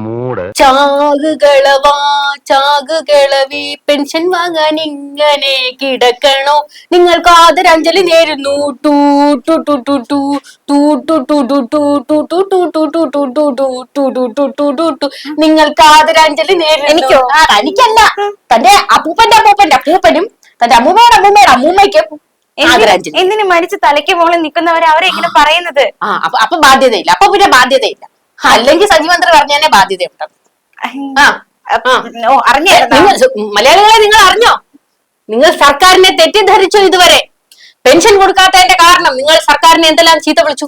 മൂട് ചാകുകളവാ ചാകുകളവി പെൻഷൻ വാങ്ങാൻ ഇങ്ങനെ കിടക്കണോ നിങ്ങൾക്ക് ആദരാഞ്ജലി നേരുന്നു ടൂ ടു ടു ടു ടു ടൂ ടു ടു ടു ടു ടു ടു ടു ടു ടു ടു ടു ടു ടു ടു ടു ടു ടു ടു നിങ്ങൾക്ക് ആദരാഞ്ജലി നേരുന്നു എനിക്കോ? ആ, തനിക്കല്ല തന്റെ അപ്പൂപ്പന്റെ അപ്പൂപ്പന്റെ അപ്പൂപ്പനും തന്റെ അമ്മൂമ്മയുടെ അമ്മൂമ്മയുടെ അമ്മൂമ്മയ്ക്കും എന്തിനു ആദരാഞ്ജലി എന്തിന് മരിച്ച് തലയ്ക്ക് മുകളിൽ നിൽക്കുന്നവരെ അവരെ ഇങ്ങനെ പറയുന്നത് ആ അപ്പൊ അപ്പൊ ബാധ്യതയില്ല അപ്പൊ പിന്നെ ബാധ്യതയില്ല അല്ലെങ്കിൽ സജീവന്ത്രി പറഞ്ഞ തന്നെ ബാധ്യതയുണ്ട്. ആ. നിങ്ങൾ മലയാളികളെ നിങ്ങൾ അറിഞ്ഞോ? നിങ്ങൾ സർക്കാരിനെ തെറ്റിദ്ധരിച്ചു ഇതുവരെ? പെൻഷൻ കൊടുക്കാത്തതിന്റെ കാരണം നിങ്ങൾ സർക്കാരിനെ എന്തെല്ലാം ചീത്ത വിളിച്ചു?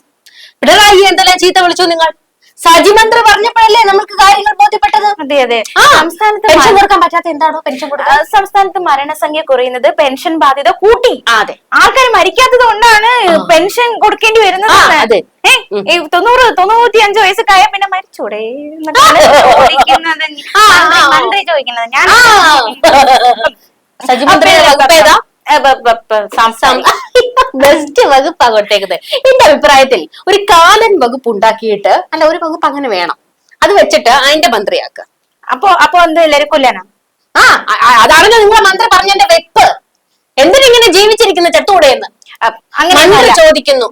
പിണറായി എന്തെല്ലാം ചീത്ത വിളിച്ചു നിങ്ങൾ? സജിമന്ത്രി പറഞ്ഞപ്പോഴല്ലേ നമുക്ക് കാര്യങ്ങൾ ബോധ്യപ്പെട്ടത്? അതെ അതെ. സംസ്ഥാനത്ത് പെൻഷൻ കൊടുക്കാൻ പറ്റാത്ത എന്താണോ പെൻഷൻ കൊടുക്കുക സംസ്ഥാനത്ത് മരണസംഖ്യ കുറയുന്നത് പെൻഷൻ ബാധ്യത കൂട്ടി. അതെ. ആൾക്കാർ മരിക്കാത്തത് കൊണ്ടാണ് പെൻഷൻ കൊടുക്കേണ്ടി വരുന്നത് അതെ. തൊണ്ണൂറ് തൊണ്ണൂറ്റി അഞ്ച് വയസ്സൊക്കെ പിന്നെ മരിച്ചൂടെ ചോദിക്കുന്നത്. മന്ത്രി-. ചോദിക്കുന്നത്. ഞാൻ സജി സജിമന്ത്രിയുടെ ബെസ്റ്റ് വകുപ്പ് കൊടുത്തേക്കുന്നത് എന്റെ അഭിപ്രായത്തിൽ ഒരു കാലൻ വകുപ്പ് ഉണ്ടാക്കിയിട്ട് അല്ല ഒരു വകുപ്പ് അങ്ങനെ വേണം. അത് വെച്ചിട്ട് അതിന്റെ മന്ത്രിയാക്കുക. അപ്പൊ അപ്പൊ എന്ത് എല്ലാരും കൊല്ലാനാ? ആ അതാണല്ലോ നിങ്ങളെ മന്ത്രി പറഞ്ഞതിന്റെ വെപ്പ്. എന്തിനിങ്ങനെ ജീവിച്ചിരിക്കുന്ന ചത്തൂടെയെന്ന് എന്ന്? അങ്ങനെ മന്ത്രി ചോദിക്കുന്നു.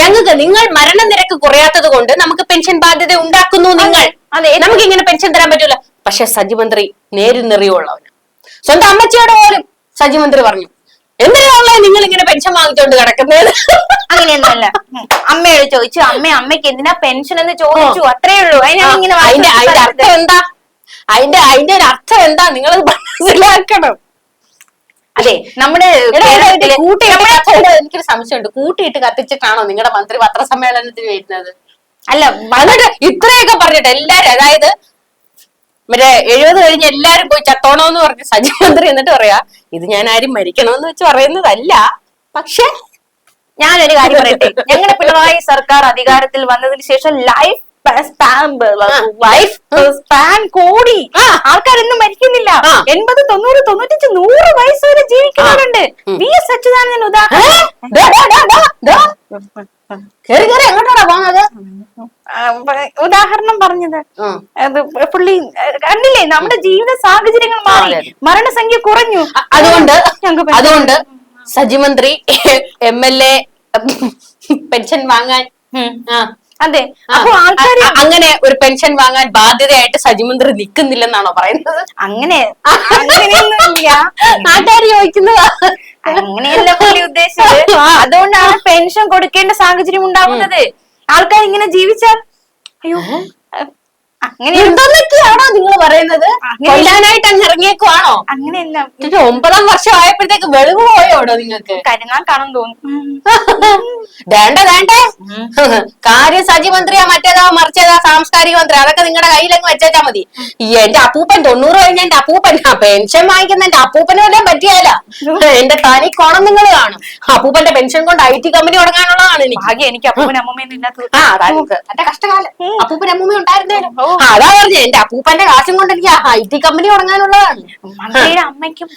ഞങ്ങൾക്ക് നിങ്ങൾ മരണനിരക്ക് കുറയാത്തത് കൊണ്ട് നമുക്ക് പെൻഷൻ ബാധ്യത ഉണ്ടാക്കുന്നു നിങ്ങൾ. അതെ. നമുക്ക് ഇങ്ങനെ പെൻഷൻ തരാൻ പറ്റൂല. പക്ഷെ സജിമന്ത്രി നേരിൽ നിറയുള്ളവന്. സ്വന്തം അമ്മച്ചിയോട് പോലും സജി മന്ത്രി പറഞ്ഞു. എന്തിനാണല്ലേ നിങ്ങൾ ഇങ്ങനെ പെൻഷൻ വാങ്ങിച്ചോണ്ട് കിടക്കുന്നത്? അങ്ങനെയൊന്നല്ല. അമ്മയോട് ചോദിച്ചു അമ്മ അമ്മയ്ക്ക് എന്തിനാ പെൻഷൻ എന്ന് ചോദിച്ചു? അത്രേ ഉള്ളൂ. അതിനാണ് ഇങ്ങനെ വാശി അതിന്റെ അതിന്റെ അർത്ഥം എന്താ? അതിന്റെ അതിന്റെ ഒരു അർത്ഥം എന്താ? നിങ്ങൾ മനസ്സിലാക്കണം. അതെ നമ്മുടെ എനിക്കൊരു സംശയമുണ്ട്. കൂട്ടിയിട്ട് കത്തിച്ചിട്ടാണോ നിങ്ങളുടെ മന്ത്രി പത്രസമ്മേളനത്തിന് വരുന്നത്? അല്ല വളരെ ഇത്രയൊക്കെ പറഞ്ഞിട്ട് എല്ലാരും അതായത് മറ്റേ എഴുപത് കഴിഞ്ഞ് എല്ലാരും പോയി ചത്തോണോന്ന് പറഞ്ഞ് സജീവന്ത്രി എന്നിട്ട് പറയാ ഇത് ഞാൻ ആരും മരിക്കണമെന്ന് വെച്ച് പറയുന്നതല്ല. പക്ഷെ ഞാനൊരു കാര്യം പറയട്ടെ. ഞങ്ങളുടെ പിണറായി സർക്കാർ അധികാരത്തിൽ വന്നതിന് ശേഷം ലൈഫ് ലൈഫ് സ്പാൻ കൂടി. ആൾക്കാരൊന്നും മരിക്കുന്നില്ല. എൺപത് തൊണ്ണൂറ് തൊണ്ണൂറ്റഞ്ച് നൂറ് വയസ്സ് വരെ ജീവിക്കുന്നവരുണ്ട്. വി എസ് അച്യുതാനന്ദൻ ഉദാഹരണം. കേറി കേറി എങ്ങോട്ടാണ് പോകുന്നത് ഉദാഹരണം പറഞ്ഞത്. അത് പുള്ളി കണ്ടില്ലേ? നമ്മുടെ ജീവിത സാഹചര്യങ്ങൾ മാറി. മരണസംഖ്യ കുറഞ്ഞു. അതുകൊണ്ട് അതുകൊണ്ട് സജിമന്ത്രി എം എൽ എ പെൻഷൻ വാങ്ങാൻ അതെ. അപ്പൊ ആൾക്കാര് അങ്ങനെ ഒരു പെൻഷൻ വാങ്ങാൻ ബാധ്യതയായിട്ട് സജിമന്ത്രി നിൽക്കുന്നില്ലെന്നാണോ പറയുന്നത്? അങ്ങനെ നാട്ടുകാർ ചോദിക്കുന്നത് അങ്ങനെയല്ല പുള്ളി ഉദ്ദേശിച്ചത്. അതുകൊണ്ടാണ് പെൻഷൻ കൊടുക്കേണ്ട സാഹചര്യം ഉണ്ടാവുന്നത്. ആൾക്കാർ ഇങ്ങനെ ജീവിച്ചാൽ അയ്യോ നിങ്ങൾ പറയുന്നത്? അങ്ങനെ- കൊല്ലാനായിട്ട് അങ്ങ് ഇറങ്ങിയേക്കുവാണോ? അങ്ങനെയല്ല. ഇത് ഒമ്പതാം വർഷം ആയപ്പോഴത്തേക്ക് വെളിവ് പോയോടോ നിങ്ങൾക്ക്? കരുങ്ങാൻ കാണാൻ തോന്നുന്നു. വേണ്ട വേണ്ടേ. കാര്യം സജിമന്ത്രിയാ മറ്റേതാ മറിച്ചേതാ സാംസ്കാരിക മന്ത്രി. അതൊക്കെ നിങ്ങളുടെ കയ്യിലങ്ങ് വെച്ചേച്ചാ മതി. ഈ എന്റെ അപ്പൂപ്പൻ തൊണ്ണൂറ് കഴിഞ്ഞ എന്റെ അപ്പൂപ്പൻ പെൻഷൻ വാങ്ങിക്കുന്ന എന്റെ അപ്പൂപ്പന് വല്ലതും പറ്റിയാല. എന്റെ തനി കോണം നിങ്ങൾ കാണും. അപ്പൂപ്പന്റെ പെൻഷൻ കൊണ്ട് ഐ ടി കമ്പനി തുടങ്ങാനുള്ളതാണ് എനിക്ക്. ഭാഗ്യം എനിക്ക് അപ്പൂപ്പൻ അമ്മൂമ്മയൊന്നും ഇല്ലാത്തത് ആ അതായത് എന്റെ കഷ്ടകാലം. അപ്പൂപ്പൻ അമ്മൂമ്മ ഉണ്ടായിരുന്നേലും അതാ പറഞ്ഞേ എന്റെ അപ്പൂപ്പന്റെ കാശും കൊണ്ട് എനിക്ക് ഐ ടി കമ്പനി തുടങ്ങാനുള്ളതാണ്. മന്ത്രിയുടെ അമ്മയ്ക്കും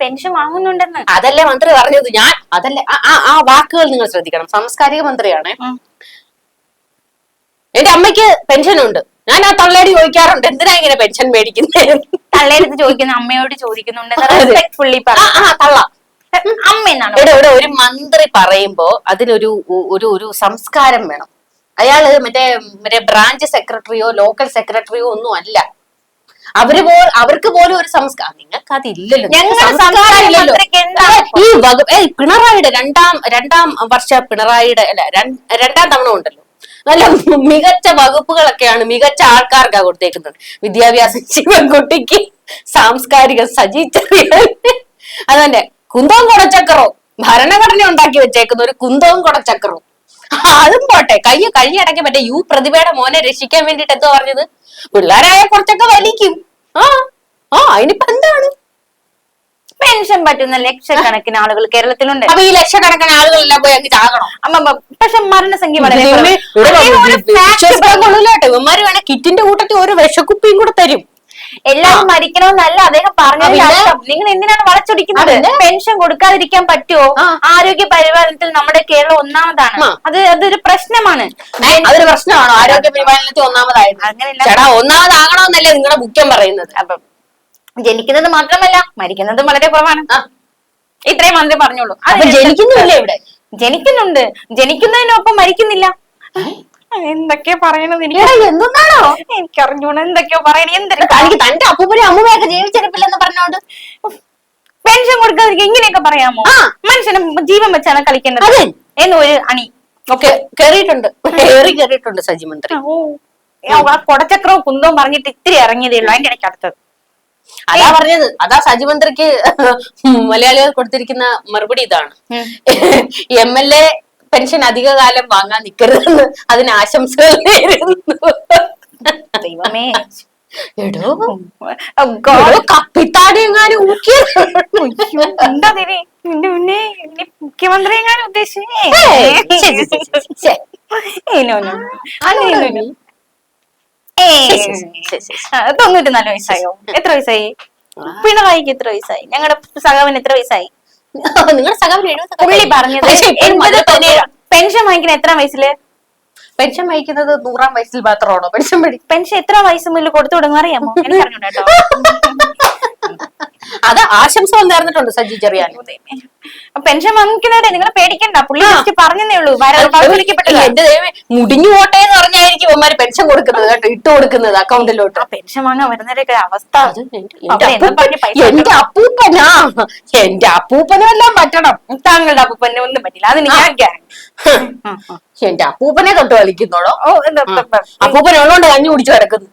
പെൻഷൻ വാങ്ങുന്നുണ്ടെന്ന്. അതല്ലേ മന്ത്രി പറഞ്ഞത്. ഞാൻ അതല്ലേ ആ- വാക്കുകൾ നിങ്ങൾ ശ്രദ്ധിക്കണം. സാംസ്കാരിക മന്ത്രിയാണ്. എന്റെ അമ്മയ്ക്ക് പെൻഷൻ ഉണ്ട് ഞാൻ ആ തള്ളേടി ചോദിക്കാറുണ്ട് എന്തിനാ ഇങ്ങനെ പെൻഷൻ മേടിക്കുന്നത് തള്ളേടുത്ത് ചോദിക്കുന്ന അമ്മയോട് ചോദിക്കുന്നുണ്ട്. റെസ്പെക്ട്ഫുള്ളി തള്ള. അമ്മ എന്നാണ്? ഇവിടെ ഒരു മന്ത്രി പറയുമ്പോ അതിനൊരു ഒരു ഒരു സംസ്കാരം വേണം. അയാൾ മറ്റേ മറ്റേ ബ്രാഞ്ച് സെക്രട്ടറിയോ ലോക്കൽ സെക്രട്ടറിയോ ഒന്നും അല്ല. അവർ പോ അവർക്ക് പോലും ഒരു സംസ്കാരം നിങ്ങൾക്ക് അതില്ലല്ലോ. ഈ വകുപ്പ് ഏ പിണറായിയുടെ രണ്ടാം രണ്ടാം വർഷ പിണറായിയുടെ അല്ല രണ്ടാം തവണ ഉണ്ടല്ലോ. നല്ല മികച്ച വകുപ്പുകളൊക്കെയാണ് മികച്ച ആൾക്കാർക്ക് കൊടുത്തേക്കുന്നത്. വിദ്യാഭ്യാസ ശിവൻകുട്ടിക്ക് സാംസ്കാരിക സജി അതന്നെ കുന്തവും കുടച്ചക്രവും ഭരണഘടന ഉണ്ടാക്കി വെച്ചേക്കുന്ന ഒരു കുന്തവും കുടച്ചക്രവും അതും പോട്ടെ കയ്യ കഴിഞ്ഞ ഇടയ്ക്ക് മറ്റേ യു പ്രതിഭയുടെ മോനെ രക്ഷിക്കാൻ വേണ്ടിട്ട് എന്തോ പറഞ്ഞത് പിള്ളേരായ കുറച്ചൊക്കെ വലിക്കും ആ ആ അതിനിപ്പോ എന്താണ് പെൻഷൻ പറ്റുന്ന ലക്ഷക്കണക്കിന് ആളുകൾ കേരളത്തിലുണ്ട് അപ്പൊ ഈ ലക്ഷക്കണക്കിന് ആളുകളെല്ലാം പോയി അങ്ങ് ചാകണം അമ്മ പക്ഷെ മരണസംഖ്യ വളരെ ഇവന്മാര് വേണേ കിറ്റിന്റെ കൂട്ടത്തിൽ ഒരു വിഷക്കുപ്പിയും കൂടെ തരും എല്ലാവരും മരിക്കണമെന്നല്ല അദ്ദേഹം പറഞ്ഞതിന്റെ അർത്ഥം. നിങ്ങൾ എന്തിനാണ് വളച്ചൊടിക്കുന്നത്? പെൻഷൻ കൊടുക്കാതിരിക്കാൻ പറ്റുമോ? ആരോഗ്യ പരിപാലനത്തിൽ നമ്മുടെ കേരളം ഒന്നാമതാണ്. അത് അതൊരു പ്രശ്നമാണ്. അതൊരു പ്രശ്നമാണോ? ആരോഗ്യ പരിപാലനത്തിൽ ഒന്നാമതായത് അങ്ങനെയല്ല. ഒന്നാമതാകണമെന്നല്ലേ നിങ്ങളുടെ മുഖ്യം പറയുന്നത്. അപ്പം ജനിക്കുന്നത് മാത്രമല്ല മരിക്കുന്നത് വളരെ കുറവാണ്. ഇത്രയും മന്ത്രി പറഞ്ഞോളൂ ജനിക്കുന്നില്ലേ ഇവിടെ? ജനിക്കുന്നുണ്ട്. ജനിക്കുന്നതിനൊപ്പം മരിക്കുന്നില്ല. എന്തൊക്കെയോ പറയണത് എനിക്ക് എന്തുന്നാണോ? എനിക്ക് അറിഞ്ഞൂടാ എന്തൊക്കെയോ പറയണേ. എന്തൊക്കെ തനിക്ക് തന്റെ അപ്പൂപ്പനും അമ്മൂമ്മയൊക്കെ ജീവിച്ചിരിപ്പില്ലെന്ന് പറഞ്ഞോണ്ട്. പെൻഷൻ കൊടുക്കാതിരിക്കുക ഇങ്ങനെയൊക്കെ പറയാമോ. മനുഷ്യനെ ജീവൻ വെച്ചാണ് കളിക്കേണ്ടത്. എന്ന് ഒരു അണി. ഓക്കെ കേറിയിട്ടുണ്ട്. കേറി കേറിയിട്ടുണ്ട് സജി മന്ത്രി. കൊടച്ചക്രവും കുന്തവും പറഞ്ഞിട്ട് ഇത്തിരി ഇറങ്ങിയതേ ഉള്ളൂ. അതിന്റെ ഇടയ്ക്ക് അടുത്തത്. അതാ പറഞ്ഞത്. അതാ സജി മന്ത്രിക്ക് മലയാളികൾ കൊടുത്തിരിക്കുന്ന മറുപടി ഇതാണ്. എം എൽ എ പെൻഷൻ അധിക കാലം വാങ്ങാൻ നിൽക്കരുതെന്ന് അതിന് ആശംസകൾ നേരുന്നു. ദൈവമേ. എടോ. God. എടോ, കപ്പിത്താടി എങ്ങാനും ഊക്കിയത്. എന്താ ഇതിന്? നിന്റെ മുന്നേ മുഖ്യമന്ത്രി എങ്ങാനും ഉദ്ദേശിച്ചേ? തൊണ്ണൂറ്റി നാല് വയസ്സായോ? എത്ര വയസ്സായി? പിണറായിക്ക് എത്ര വയസ്സായി? ഞങ്ങളുടെ സഹവൻ എത്ര വയസ്സായി? നിങ്ങളുടെ സഖാവിന് എഴുപത് പുള്ളി പറഞ്ഞത് എൺപത് പെൻഷൻ വാങ്ങിക്കുന്ന എത്ര വയസ്സിൽ? പെൻഷൻ വഹിക്കുന്നത് നൂറാം വയസ്സിൽ മാത്രമാണോ? പെൻഷൻ പെൻഷൻ എത്ര വയസ്സ് മുതൽ കൊടുത്തു തുടങ്ങും അറിയാമോ? എനിക്ക് അറിഞ്ഞൂടാ കേട്ടോ അത് ആശംസ വന്നിരുന്നിട്ടുണ്ട് സജി ചെറിയാൻ പെൻഷൻ വാങ്ങിക്കുന്നവരെ നിങ്ങൾ പേടിക്കണ്ട. പുള്ളി ജസ്റ്റ് പറഞ്ഞതേ ഉള്ളൂ. എന്റെ മുടിഞ്ഞു പോട്ടെ എന്ന് പറഞ്ഞായിരിക്കും ഇവന്മാര് പെൻഷൻ കൊടുക്കുന്നത് കേട്ടോ ഇട്ട് കൊടുക്കുന്നത് അക്കൗണ്ടിലോട്ട്. പെൻഷൻ വാങ്ങാൻ വരുന്നവരൊക്കെ അവസ്ഥ. എന്റെ- അപ്പൂപ്പനാ എന്റെ അപ്പൂപ്പനെല്ലാം പറ്റണം. താങ്കളുടെ അപ്പൂപ്പനെ ഒന്നും പറ്റില്ല. അത് ഞാൻ ഗ്യാരണ്ടി എന്റെ അപ്പൂപ്പനെ തൊട്ട് കളിക്കുന്നോളോ ഓ എന്താ അപ്പൂപ്പൻ ഉള്ളോണ്ട് കഞ്ഞി കുടിച്ചു കിടക്കുന്നു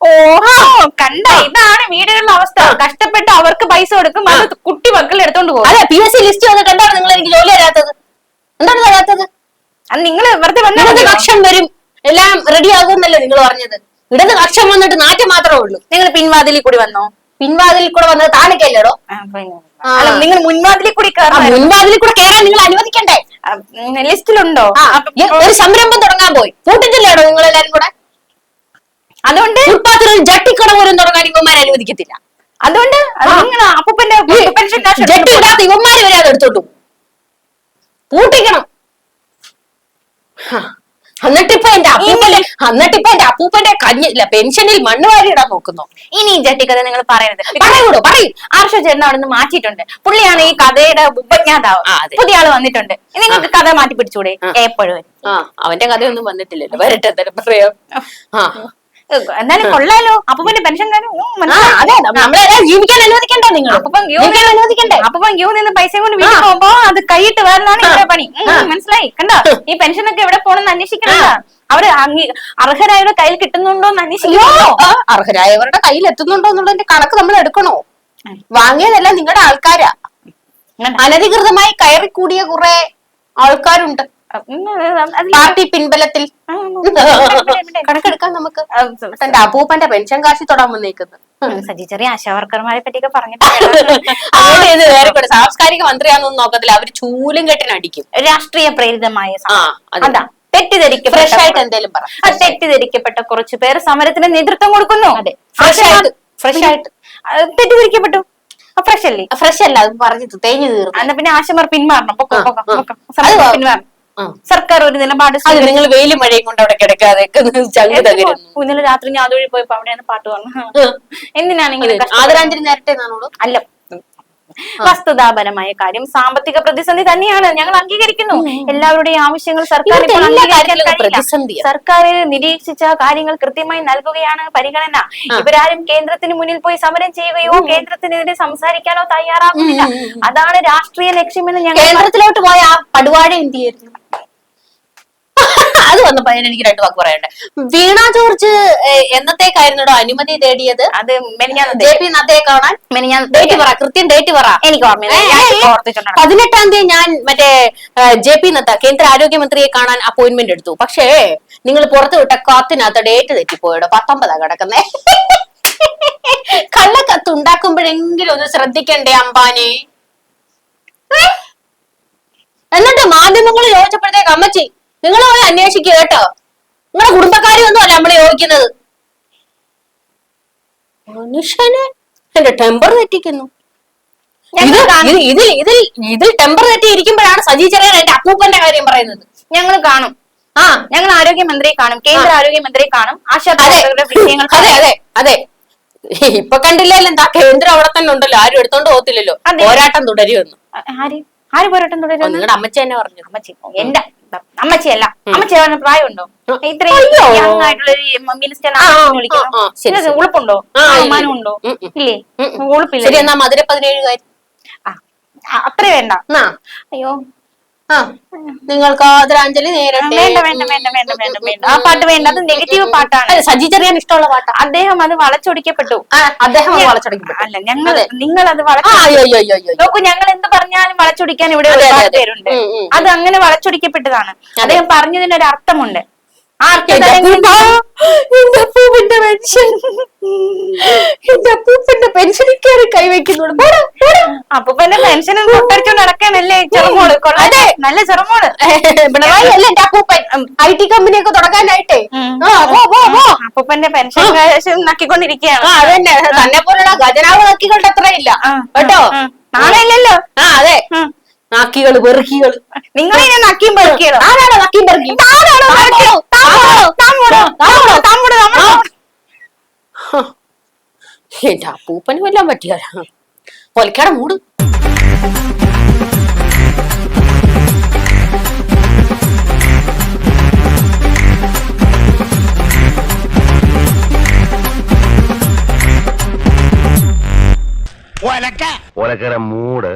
ഓഹോ കണ്ട വീടുകളിലെ അവസ്ഥ. കഷ്ടപ്പെട്ട് അവർക്ക് പൈസ കൊടുക്കും. അത് കുട്ടി മക്കൾ എടുത്തോണ്ട് പോകും. അതെ പി എസ് സി ലിസ്റ്റ് വന്നിട്ട് എന്താണ് നിങ്ങൾ എനിക്ക് ജോലി തരാത്തത്? എന്താണ് തരാത്തത്? അത് നിങ്ങൾ വെറുതെ വന്നാൽ ഇടത് കക്ഷം വരും. എല്ലാം റെഡി ആകുമെന്നല്ലേ നിങ്ങൾ പറഞ്ഞത്? ഇടത് കക്ഷം വന്നിട്ട് നാറ്റം മാത്രമേ ഉള്ളൂ. നിങ്ങൾ പിൻവാതിലിൽ കൂടി വന്നോ? പിൻവാതിലിൽ കൂടെ വന്നത് താനൊക്കെയല്ലോ അല്ല നിങ്ങൾ മുൻവാതിലിൽ കൂടി മുൻവാതിലിൽ കൂടെ കയറാൻ നിങ്ങൾ അനുവദിക്കണ്ടേ? ലിസ്റ്റിലുണ്ടോ? ഒരു സംരംഭം തുടങ്ങാൻ പോയി. കൂട്ടിച്ചില്ലേടോ നിങ്ങൾ എല്ലാരും കൂടെ? അതുകൊണ്ട് ഫുട്പാത്തിൽ ജട്ടിക്കട പോലും തുടങ്ങാൻ ഇവന്മാരെ അനുവദിക്കത്തില്ല. അതുകൊണ്ട് അത് നിങ്ങൾ അപ്പൂപ്പന്റെ ജട്ടി ഇടാത്ത ഇവന്മാര് വരെ അത് എടുത്തോട്ടു. പൂട്ടിക്കണം. എന്നിട്ടിപ്പോ എന്റെ അപ്പൂപ്പന്റെ എന്നിട്ടിപ്പോ എന്റെ അപ്പൂപ്പന്റെ പെൻഷനിൽ മണ്ണ് വാരി ഇടാൻ നോക്കുന്നു. ഇനി ഈ ജട്ടിക്കഥ നിങ്ങൾ പറയരുത്. പറയൂടോ പറയും. ആർഷ ചേട്ടൻ അവിടെ നിന്ന് മാറ്റിയിട്ടുണ്ട്. പുള്ളിയാണ് ഈ കഥയുടെ ഉപജ്ഞാതാവ്. പുതിയ ആൾ വന്നിട്ടുണ്ട്. നിങ്ങൾക്ക് കഥ മാറ്റി പിടിച്ചൂടെ. എപ്പോഴും. അവന്റെ കഥയൊന്നും വന്നിട്ടില്ലല്ലോ. വരട്ടെ പറയാം. എന്നാലും കൊള്ളാലോ. അപ്പൊ പിന്നെ പെൻഷൻ കാര്യം ആ, അതെ നമ്മളെ ജീവിക്കാൻ അനുവദിക്കണ്ടേ നിങ്ങൾ? അനുവദിക്കണ്ടേ? അപ്പൊ ക്യൂ നിന്ന് പൈസ കൊണ്ട് വീട്ടിൽ പോകുമ്പോ അത് കൈയിട്ട് വരലാണ് ഇവിടെ പണി. മനസ്സിലായി? കണ്ടോ? ഈ പെൻഷൻ ഒക്കെ എവിടെ പോണെന്ന് അന്വേഷിക്കണ്ട അവർ അർഹരായവരുടെ കയ്യിൽ കിട്ടുന്നുണ്ടോ എന്ന് അന്വേഷിക്കണോ? അർഹരായവരുടെ കയ്യിൽ എത്തുന്നുണ്ടോ എന്നുള്ളതിന്റെ കണക്ക് നമ്മൾ എടുക്കണോ? വാങ്ങിയതല്ല നിങ്ങളുടെ ആൾക്കാരാ. അനധികൃതമായി കയറി കൂടിയ കുറെ ആൾക്കാരുണ്ട്. പാർട്ടി പിൻബലത്തിൽ. കണക്കെടുക്കാൻ നമുക്ക്. തന്റെ അപ്പൂപ്പന്റെ പെൻഷൻ കാശി തൊടാൻ വന്നേക്കുന്നത്. സജി ചെറിയ ആശാവർക്കർമാരെ പറ്റിയൊക്കെ പറഞ്ഞിട്ട് സാംസ്കാരിക മന്ത്രിയാണെന്നൊന്നും നോക്കത്തില്ല. അവർ ചൂലും കെട്ടിനടിക്കും രാഷ്ട്രീയ പ്രേരിതമായ. അതെ. തെറ്റിദ്ധരിക്കപ്പെട്ട എന്തേലും പറ. തെറ്റിദ്ധരിക്കപ്പെട്ട കുറച്ചു പേര് സമരത്തിന് നേതൃത്വം കൊടുക്കുന്നു. അതെ. ഫ്രഷ് ആയിട്ട് ഫ്രഷ് ആയിട്ട്. തെറ്റിദ്ധരിക്കപ്പെട്ടു. ഫ്രഷ് അല്ലേ? ഫ്രഷ് അല്ല അത് പറഞ്ഞിട്ട് തേഞ്ഞു തീർന്നു എന്നാ പിന്നെ ആശമാർ പിന്മാറണം. പിന്മാറണം. സർക്കാർ ഒരു നിലപാട് നിങ്ങൾ വെയിലും മഴയും കൊണ്ട് അവിടെ കിടക്കാതെ. ഇന്നലെ രാത്രി ഞാൻ അതുവഴി പോയപ്പോ അവിടെയാണ് പാട്ട് പറഞ്ഞു എന്തിനാണ് ഇങ്ങനെ കഷ്ടപ്പെടുന്നത്? ആദരാഞ്ജലി നേരത്തെ അല്ല. വസ്തുതാപരമായ കാര്യം സാമ്പത്തിക പ്രതിസന്ധി തന്നെയാണ്. ഞങ്ങൾ അംഗീകരിക്കുന്നു. എല്ലാവരുടെയും ആവശ്യങ്ങൾ സർക്കാർ. സർക്കാർ നിരീക്ഷിച്ച കാര്യങ്ങൾ കൃത്യമായി നൽകുകയാണ് പരിഗണന. ഇവരാരും കേന്ദ്രത്തിന് മുന്നിൽ പോയി സമരം ചെയ്യുകയോ കേന്ദ്രത്തിനെതിരെ സംസാരിക്കാനോ തയ്യാറാകുന്നില്ല. അതാണ് രാഷ്ട്രീയ ലക്ഷ്യമെന്ന് ഞങ്ങൾ കേന്ദ്രത്തിലോട്ട് പോയ ആ പടുവാഴ എന്ത് ചെയ്യായിരുന്നു അത് വന്നപ്പോ എനിക്ക് രണ്ടു വാക്ക് പറയണ്ടേ വീണ ജോർജ് എന്നത്തേക്കായിരുന്നു അനുമതി തേടിയത്? അത് ജെ പി നദ്ദയെ കാണാൻ? ഡേറ്റ് പറ കൃത്യം ഡേറ്റ് പറ. എനിക്ക് ഓർമ്മയില്ല. പതിനെട്ടാം തീയതി ഞാൻ മറ്റേ ജെ പി നദ്ദ കേന്ദ്ര ആരോഗ്യമന്ത്രിയെ കാണാൻ അപ്പോയിന്റ്മെന്റ് എടുത്തു. പക്ഷേ നിങ്ങൾ പുറത്തു വിട്ട കാത്തിനകത്ത് ഡേറ്റ് തെറ്റിപ്പോയോ പത്തൊമ്പതാ കിടക്കുന്നേ. കള്ളക്കത്ത് ഉണ്ടാക്കുമ്പോഴെങ്കിലും ഒന്ന് ശ്രദ്ധിക്കണ്ടേ അംബാനി? ഏ? എന്നിട്ട് മാധ്യമങ്ങൾ ചോദിച്ചപ്പോഴത്തേക്ക് അമ്മച്ചി നിങ്ങൾ പോയി അന്വേഷിക്കുക കേട്ടോ. നിങ്ങളുടെ കുടുംബക്കാരും ഒന്നും അല്ല നമ്മളെ യോജിക്കുന്നത് മനുഷ്യനെ എന്റെ ടെമ്പർ തെറ്റിക്കുന്നു. ഇതിൽ ഇതിൽ ഇതിൽ ടെമ്പർ തെറ്റി ഇരിക്കുമ്പോഴാണ് സജി ചെറിയാൻ എന്റെ അപ്പൂപ്പന്റെ കാര്യം പറയുന്നത്. ഞങ്ങൾ കാണും. ആ ഞങ്ങൾ ആരോഗ്യമന്ത്രിയെ കാണും. കേന്ദ്ര ആരോഗ്യമന്ത്രിയെ കാണും. ആശാ അതെ. വിഷയങ്ങൾ അതെ അതെ അതെ. ഇപ്പൊ കണ്ടില്ലല്ലോ എന്താ കേന്ദ്രം അവിടെ തന്നെ ഉണ്ടല്ലോ. ആരും എടുത്തോണ്ട് പോകത്തില്ലല്ലോ. പോരാട്ടം തുടരുമെന്ന്. ആര്? ആര് പോരാട്ടം തുടരുമെന്ന്? നിങ്ങളുടെ അമ്മച്ചി തന്നെ പറഞ്ഞു. അമ്മച്ചി എന്റെ അമ്മച്ചിയല്ല അമ്മച്ചി പറഞ്ഞ പ്രായമുണ്ടോ. ഇത്രയും. യങ് ആയിട്ടുള്ള മിനിസ്റ്റർ ശരി. ഉളുപ്പുണ്ടോ. ഉണ്ടോ. ഇല്ലേ. ഉളുപ്പില്ല ശരി എന്നാ മധുര പതിനേഴുകാരി ആ, ആ, അത്ര വേണ്ട അയ്യോ ആ നിങ്ങൾക്ക് ആദരാഞ്ജലി നേരിട്ട്. വേണ്ട വേണ്ട വേണ്ട വേണ്ട വേണ്ട വേണ്ട. ആ പാട്ട് വേണ്ട അത് നെഗറ്റീവ് പാട്ടാണ്. സജി ചെറിയാൻ ഇഷ്ടമുള്ള പാട്ടാ. അദ്ദേഹം അത് വളച്ചൊടിക്കപ്പെട്ടു. അദ്ദേഹം വളച്ചൊടിക്കപ്പെട്ടു. അല്ല ഞങ്ങൾ നിങ്ങൾ അത് നോക്കൂ ഞങ്ങൾ എന്ത് പറഞ്ഞാലും വളച്ചൊടിക്കാൻ ഇവിടെ ഒരുപാട് പേരുണ്ട്. അത് അങ്ങനെ വളച്ചൊടിക്കപ്പെട്ടതാണ്. അദ്ദേഹം പറഞ്ഞതിന് ഒരു അർത്ഥമുണ്ട് എന്റെ അപ്പൂപ്പന്റെ പെൻഷൻ. എന്റെ അപ്പൂപ്പന്റെ പെൻഷനിൽ കയറി കൈവയ്ക്കുന്നുണ്ട്. പോടാ, പോടാ. അപ്പൂപ്പന്റെ പെൻഷൻ നടക്കാനല്ലേ? ചെറുമോൾ അതെ. നല്ല ചെറുമോൾ. പിണറായി അല്ല എന്റെ അപ്പൂപ്പൻ ഐ ടി കമ്പനി ഒക്കെ തുടങ്ങാനായിട്ടേ അപ്പൂപ്പന്റെ പെൻഷൻ നക്കിക്കൊണ്ടിരിക്കുകയാണ്. അതന്നെ. തന്നെ പോലുള്ള ഖജനാവ് നക്കിക്കൊണ്ട് കേട്ടോ? നാളെയല്ലല്ലോ ആ അതെ. നാക്കികൾ വെറുക്കികൾ നിങ്ങൾ ഇനി നക്കിയും പെറുക്കിയോ ആരാണോ നക്കിയും പെറുക്കി എന്റെ അപ്പൂപ്പന് കൊല്ലാൻ പറ്റിയ പൊലക്കാടെ മൂട്. ഒലക്കര മൂട്.